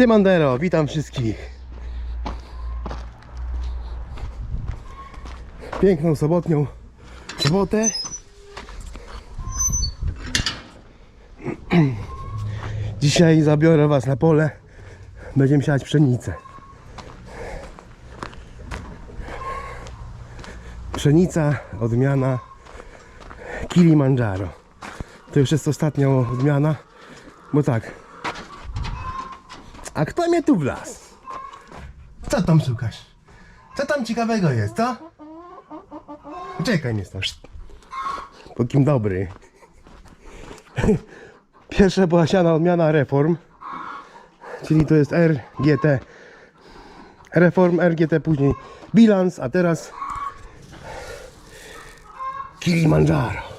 Siemandero, witam wszystkich. Piękną sobotnią sobotę. Dzisiaj zabiorę Was na pole. Będziemy siać pszenicę. Pszenica, odmiana Kilimandżaro. To już jest ostatnia odmiana, bo tak, a kto mnie tu wlazł? Co tam szukasz? Co tam ciekawego jest, co? Czekaj mnie stąd. Po kim dobry. Pierwsza była siana odmiana Reform. Czyli to jest RGT. Reform, RGT, później Bilans, a teraz Kilimandżaro.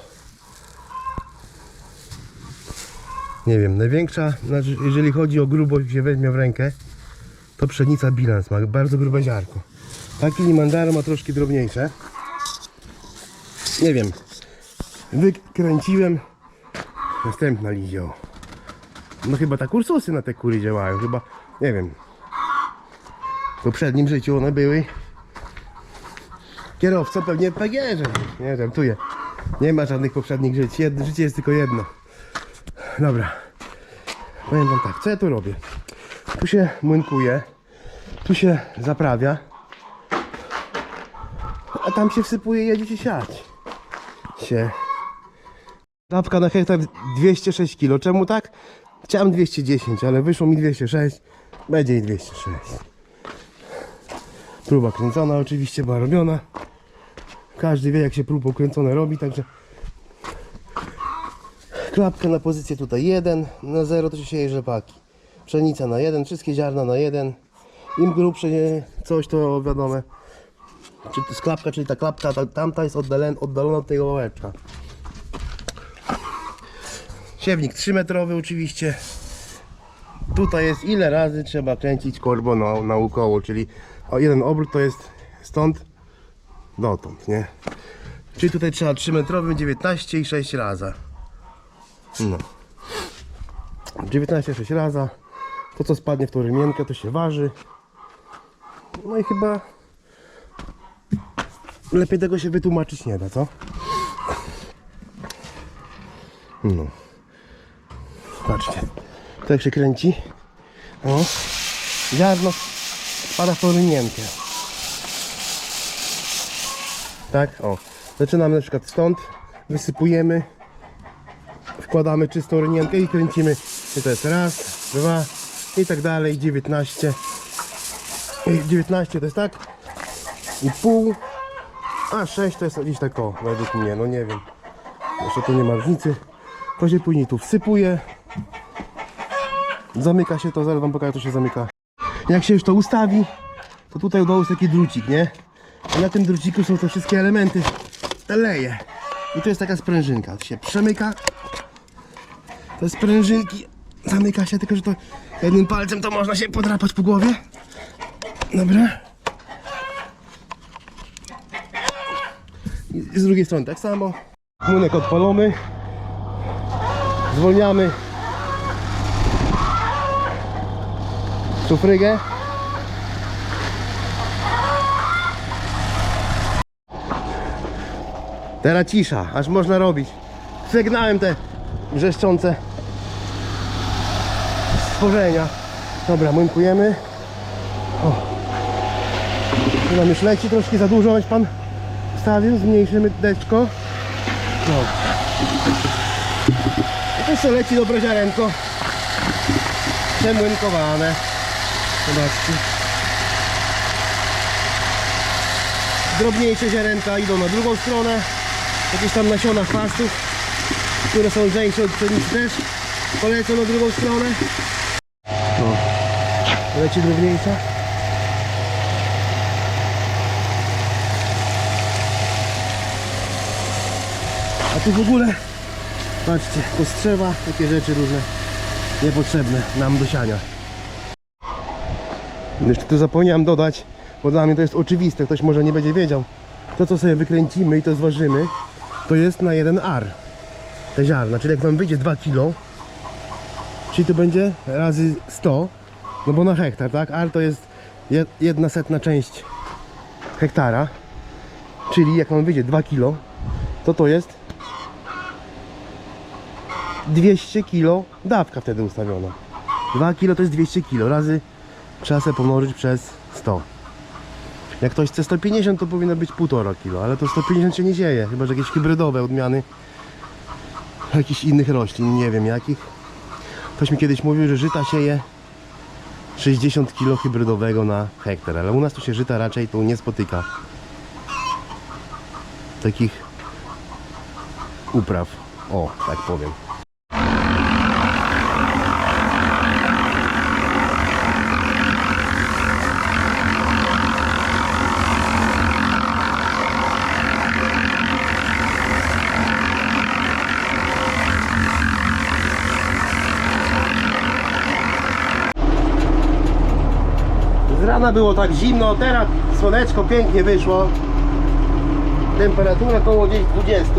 Nie wiem, największa, znaczy jeżeli chodzi o grubość, się weźmie w rękę, to pszenica bilans ma bardzo grube ziarko. Taki Limandaro ma troszkę drobniejsze. Nie wiem, wykręciłem, następna lizie. o. No chyba tak ursusy na te kury działają, chyba, nie wiem. W poprzednim życiu one były. Kierowca pewnie pagierze, nie żartuję. Nie ma żadnych poprzednich żyć, jedno, życie jest tylko jedno. Dobra. Powiem wam tak, co ja tu robię? Tu się młynkuje, tu się zaprawia, a tam się wsypuje i jedzie się siać. Się. Dawka na hektar 206 kg. Czemu tak? Chciałem 210, ale wyszło mi 206. Będzie i 206. Próba kręcona oczywiście, była robiona. Każdy wie jak się próbą kręcone robi, także Klapkę na pozycję tutaj 1, na 0 to się sieje rzepaki. Pszenica na 1, wszystkie ziarna na 1. Im grubsze coś to wiadomo. Czy to jest klapka, czyli ta klapka, ta, tamta jest oddalona, oddalona od tego łeczka. Siewnik 3 metrowy oczywiście. Tutaj jest ile razy trzeba kręcić korbo na, naokoło, czyli jeden obrót to jest stąd dotąd, nie? Czyli tutaj trzeba 3 metrowym 19 i 6 razy. No. 19 6 razy. To co spadnie w tą rymienkę to się waży. No i chyba lepiej tego się wytłumaczyć nie da, co? No. Patrzcie. To jak się kręci. O. Ziarno spada w tą rymienkę. Tak? O. Zaczynamy na przykład stąd. Wysypujemy wkładamy czystą rynienkę i kręcimy. I to jest raz, dwa i tak dalej. 19. I 19 to jest tak. I pół. A 6 to jest gdzieś tak o, według mnie, no nie wiem. Jeszcze tu nie ma różnicy. To się później tu wsypuje. Zamyka się to, zaraz wam pokażę, to się zamyka. Jak się już to ustawi, to tutaj u dołu jest taki drucik, nie? I na tym druciku są te wszystkie elementy, te leje. I to jest taka sprężynka. To się przemyka te sprężynki zamyka się, tylko że to jednym palcem to można się podrapać po głowie. Dobra. I z drugiej strony tak samo. Młynek odpalony. Zwolniamy szufrygę. Teraz cisza, aż można robić. Przegnałem te wrzeszczące stworzenia. Dobra, młynkujemy. O. Tu nam już leci troszkę za dużo, choć pan wstawił. Zmniejszymy deczko. No. I jeszcze leci dobre ziarenko. Przemłynkowane. Zobaczcie. Drobniejsze ziarenka idą na drugą stronę. Jakieś tam nasiona chwastów, które są lżejsze od pszenicy też polecą na drugą stronę. No. Leci drobniejsza. A tu w ogóle, patrzcie, kostrzewa, takie rzeczy różne niepotrzebne nam do siania. Jeszcze tu zapomniałem dodać, bo dla mnie to jest oczywiste, ktoś może nie będzie wiedział. To co sobie wykręcimy i to zważymy, to jest na jeden ar. Te ziarna, czyli jak nam wyjdzie 2 kg, czyli to będzie razy 100, no bo na hektar, tak? Ar to jest je- jedna setna część hektara, czyli jak nam wyjdzie 2 kg, to to jest 200 kg dawka wtedy ustawiona. 2 kg to jest 200 kg, razy trzeba sobie pomnożyć przez 100. Jak ktoś chce 150 to powinno być 1,5 kg, ale to 150 się nie dzieje, chyba że jakieś hybrydowe odmiany jakichś innych roślin, nie wiem jakich. Ktoś mi kiedyś mówił, że żyta sieje 60 kg hybrydowego na hektar, ale u nas tu się żyta raczej tu nie spotyka. Takich upraw, o tak powiem. Z rana było tak zimno, teraz słoneczko pięknie wyszło. Temperatura około gdzieś 20.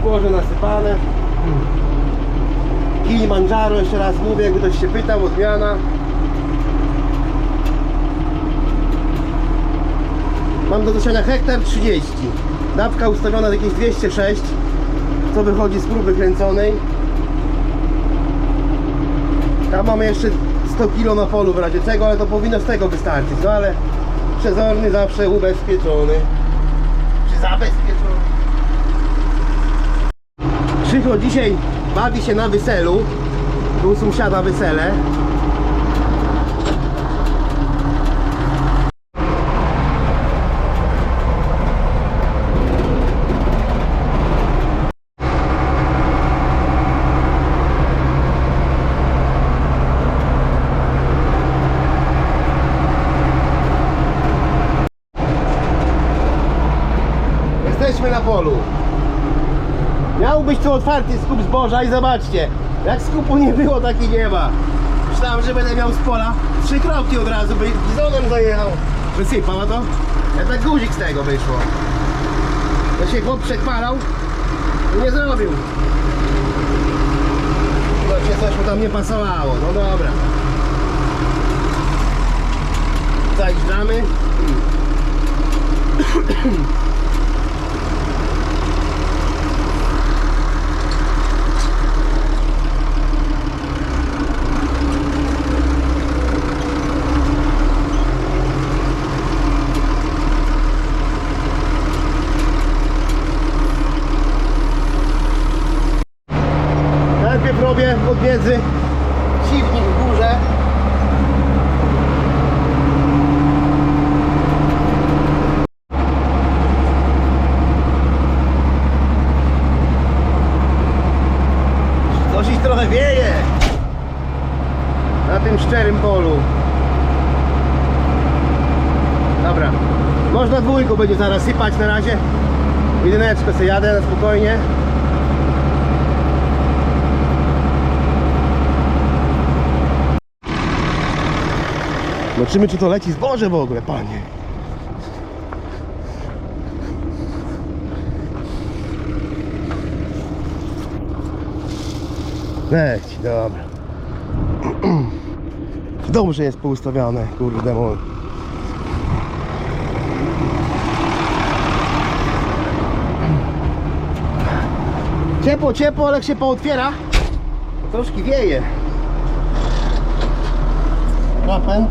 Zboże nasypane. Kilimandżaro, jeszcze raz mówię, jakby ktoś się pytał, odmiana. Mam do zasiania hektar 30. Dawka ustawiona na jakieś 206, co wychodzi z próby kręconej. Tam mamy jeszcze 100 kg na polu w razie czego, ale to powinno z tego wystarczyć. No ale przezorny zawsze ubezpieczony. Czy zabezpieczony? Krzycho dzisiaj bawi się na weselu. Tu sąsiada wesele. Jesteśmy na polu. Miał być tu otwarty skup zboża i zobaczcie, jak skupu nie było, taki nie ma. Myślałem, że będę miał z pola trzy kroki od razu, by bizonem zajechał. Wysypał, a to jednak guzik z tego wyszło. To się chłop przekmalał i nie zrobił. Się coś mu tam nie pasowało, no dobra. Zajeżdżamy. Najpierw robię od między siwnik w górze. Coś ich trochę wieje na tym szczerym polu. Dobra, można dwójką będzie zaraz sypać na razie. Jedyneczkę sobie jadę na spokojnie. Zobaczymy czy to leci zboże w ogóle, panie. Leci, dobra. Dobrze jest poustawiane, kurde mo. Ciepło, ciepło, ale jak się pootwiera, troszkę wieje. Napęd.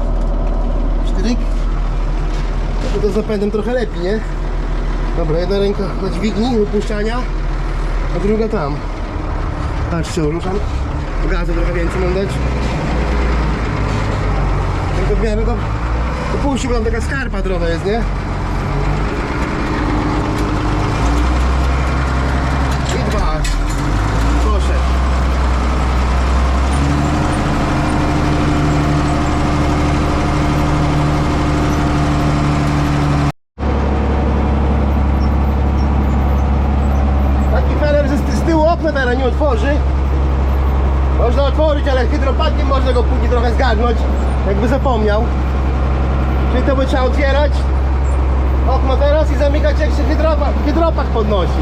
Sztyryk. To z zapędem trochę lepiej, nie? Dobra, jedna ręka na dźwigni, wypuszczania, a druga tam. Patrzcie, ruszam. Gazu trochę więcej mam dać. to w miarę bo tam taka skarpa trochę jest, nie? I dwa. Proszę. Taki feller, że z, z tyłu okna teraz nie otworzy. Można otworzyć, ale hydropakiem można go później jakby zapomniał. Czyli to by trzeba otwierać okno teraz i zamykać jak się hydropak, hydropak podnosi.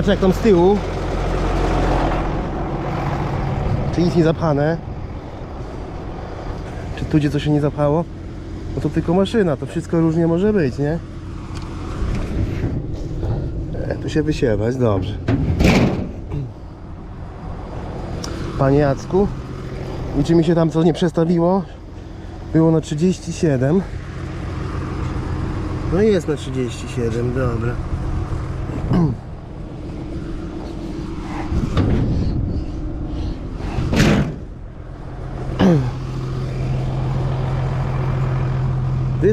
Zobaczę jak tam z tyłu. Czy nic nie zapchane? Czy tu gdzie coś się nie zapchało? No to tylko maszyna, to wszystko różnie może być, nie? E, tu się wysiewać, dobrze. Panie Jacku, i czy mi się tam co nie przestawiło? Było na 37. No jest na 37, dobra.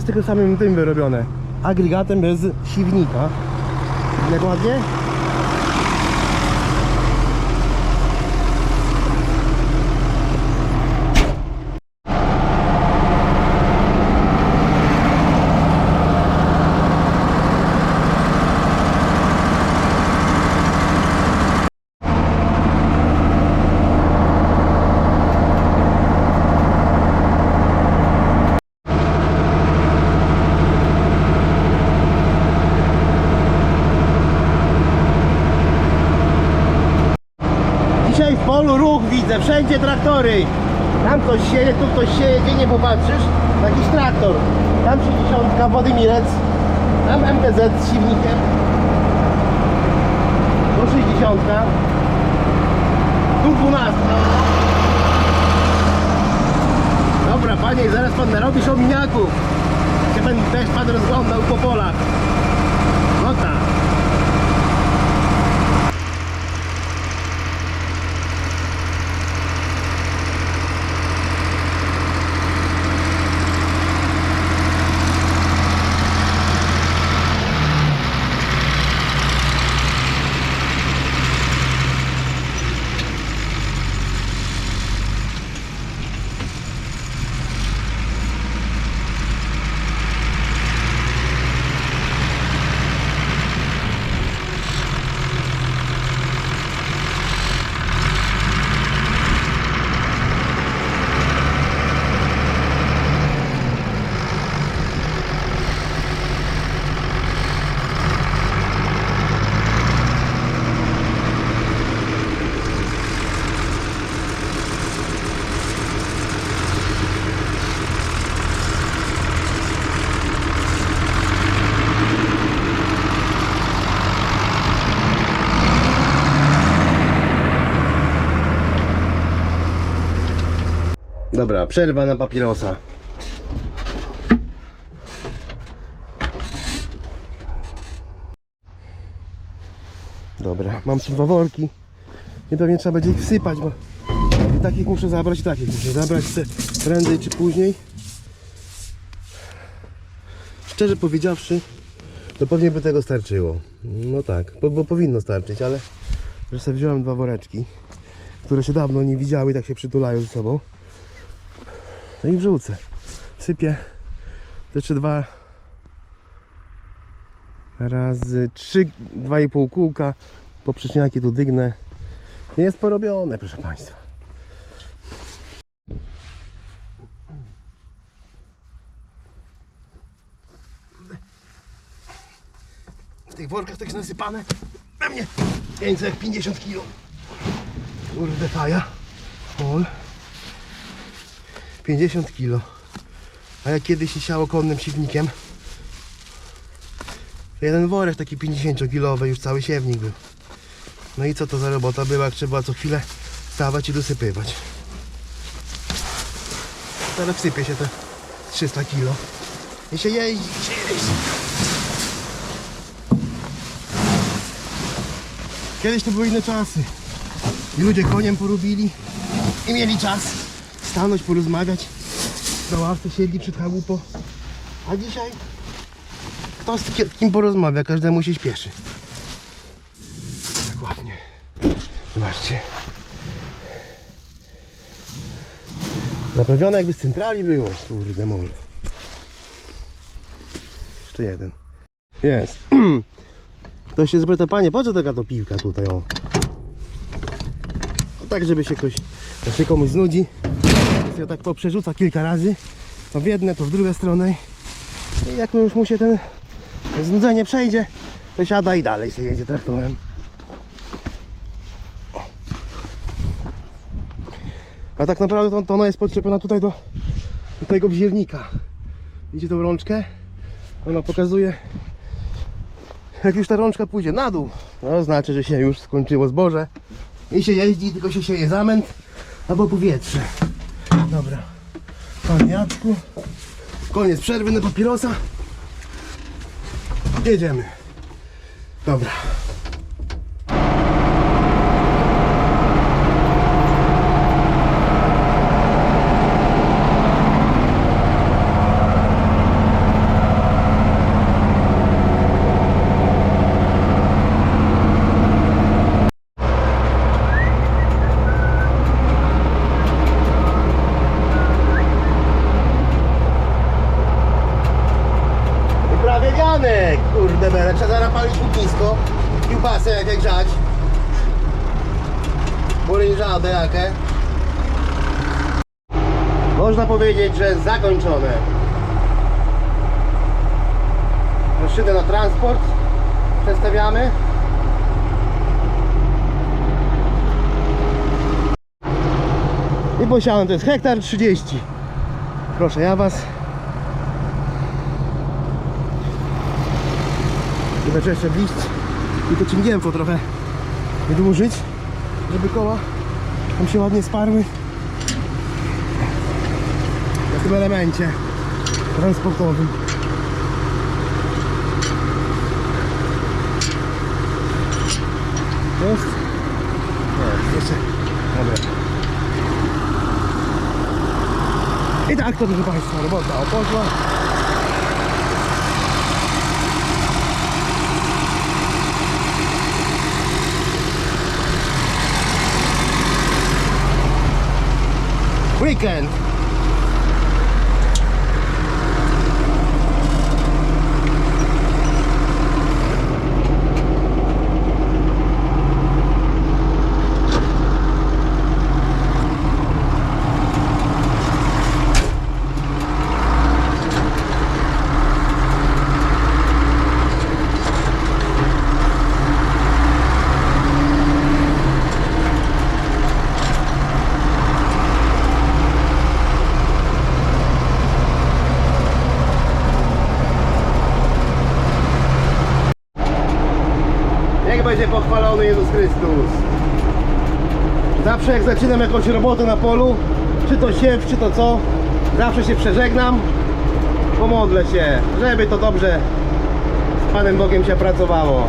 tylko samym tym wyrobione. Agregatem bez siwnika. Jak ładnie? Dzisiaj w polu wszędzie traktory. Tam ktoś sieje, tu ktoś sieje, gdzie nie popatrzysz, jakiś traktor. Tam 60 Władimirec, tam MTZ z silnikiem. Tu 60. Tu 12. Dobra panie, zaraz pan narobisz ominiaków. Się też pan rozglądał po polach. No tak. Dobra, przerwa na papierosa. Dobra, mam tu dwa worki. I pewnie trzeba będzie ich wsypać, bo i takich muszę zabrać, i takich muszę zabrać se prędzej czy później. Szczerze powiedziawszy, to pewnie by tego starczyło. No tak, bo, bo powinno starczyć, ale że sobie wziąłem dwa woreczki, które się dawno nie widziały i tak się przytulają ze sobą. No i wrzucę. Sypię te jeszcze dwa razy trzy, dwa i pół kółka, poprzeczniaki tu dygnę. Jest porobione, proszę Państwa. W tych workach tak jest nasypane pewnie 550 kg. Kurde faja. Mol. 50 kg. A jak kiedyś siało konnym siewnikiem, jeden worek taki 50 kilowy już cały siewnik był. No i co to za robota była, jak trzeba co chwilę stawać i dosypywać. Teraz wsypie się te 300 kilo. I się jeździ, się jeździ. Kiedyś to były inne czasy. Ludzie koniem porobili i mieli czas stanąć, porozmawiać. Na ławce siedli przed chałupą. A dzisiaj kto z ki- kim porozmawia, każdemu się śpieszy. Tak ładnie. Zobaczcie. Naprawione jakby z centrali było. Kurde mol. Jeszcze jeden. Jest. To się zapyta, panie, po co taka to piłka tutaj, o? No tak, żeby się ktoś, jak się komuś znudzi, się tak poprzerzuca kilka razy, to w jedne, to w drugą stronę. I jak już mu się ten znudzenie przejdzie, to siada i dalej sobie jedzie traktorem. A tak naprawdę to, to ona jest podczepiona tutaj do, do tego wziernika. Widzicie tą rączkę? Ona pokazuje jak już ta rączka pójdzie na dół, to znaczy, że się już skończyło zboże i się jeździ, tylko się sieje zamęt albo powietrze. Dobra, panie Jacku, koniec przerwy na papierosa. Jedziemy. Dobra. I wianek, kurde bele, trzeba zaraz palić nisko. Kiełbasę jak grzać. Burynżadę jakie. Można powiedzieć, że zakończone. Maszynę na transport przestawiamy. I posiadam, to jest hektar 30. Proszę ja was. Zobaczę jeszcze w list i to ciągniętło trochę wydłużyć, żeby koła tam się ładnie sparły na tym elemencie transportowym. Jest? Nie, jeszcze. Dobra. I tak to, proszę Państwa, robota oposzła. Weekend. Zawsze jak zaczynam jakąś robotę na polu, czy to siew, czy to co, zawsze się przeżegnam, pomodlę się, żeby to dobrze z Panem Bogiem się pracowało.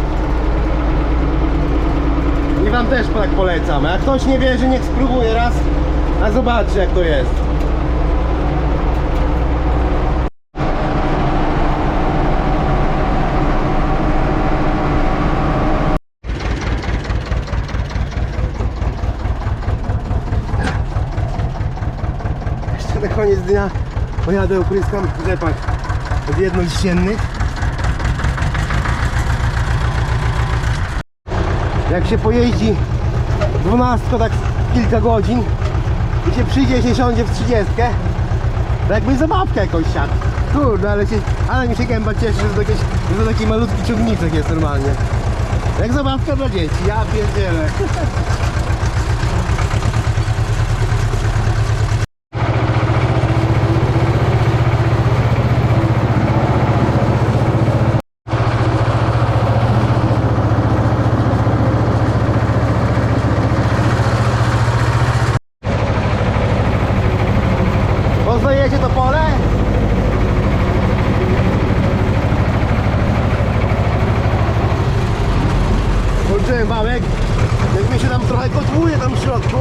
I Wam też tak polecam. A jak ktoś nie wierzy, niech spróbuje raz, a zobaczy jak to jest. Pojadę opryskam rzepak od jednoliściennych. Jak się pojeździ 12 tak kilka godzin i się przyjdzie się siądzie w 30, to jakby zabawkę jakąś siadł. Kurde, ale, się, ale mi się gęba cieszy, że to, jakieś, że to taki malutki ciągniczek jest normalnie. Jak zabawka dla dzieci, ja pierdzielę. Poznajecie to pole? Włączyłem wałek. Jak mi się tam trochę kotłuje tam w środku.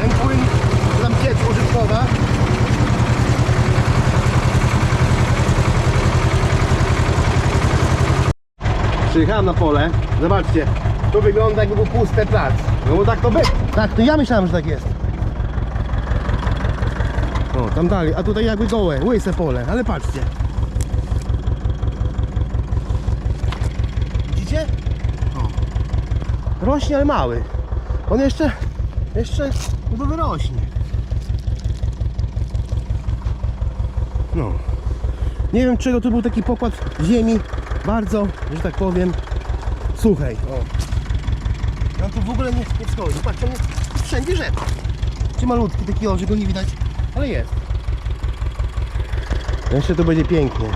Ten płyn, tam piec użytkowa. Przyjechałem na pole. Zobaczcie, to wygląda jakby był pusty plac. No bo tak to by. Tak, to ja myślałem, że tak jest. O, tam dalej, a tutaj jakby gołe, łyse pole, ale patrzcie. Widzicie? O. Rośnie, ale mały. On jeszcze, jeszcze chyba wyrośnie. No. Nie wiem czego tu był taki pokład ziemi, bardzo, że tak powiem, suchej. O. No tu w ogóle nie, nie wschodzi. Patrz, on jest wszędzie rzepak. Czy malutki taki o, że go nie widać, ale jest. Jeszcze to będzie pięknie.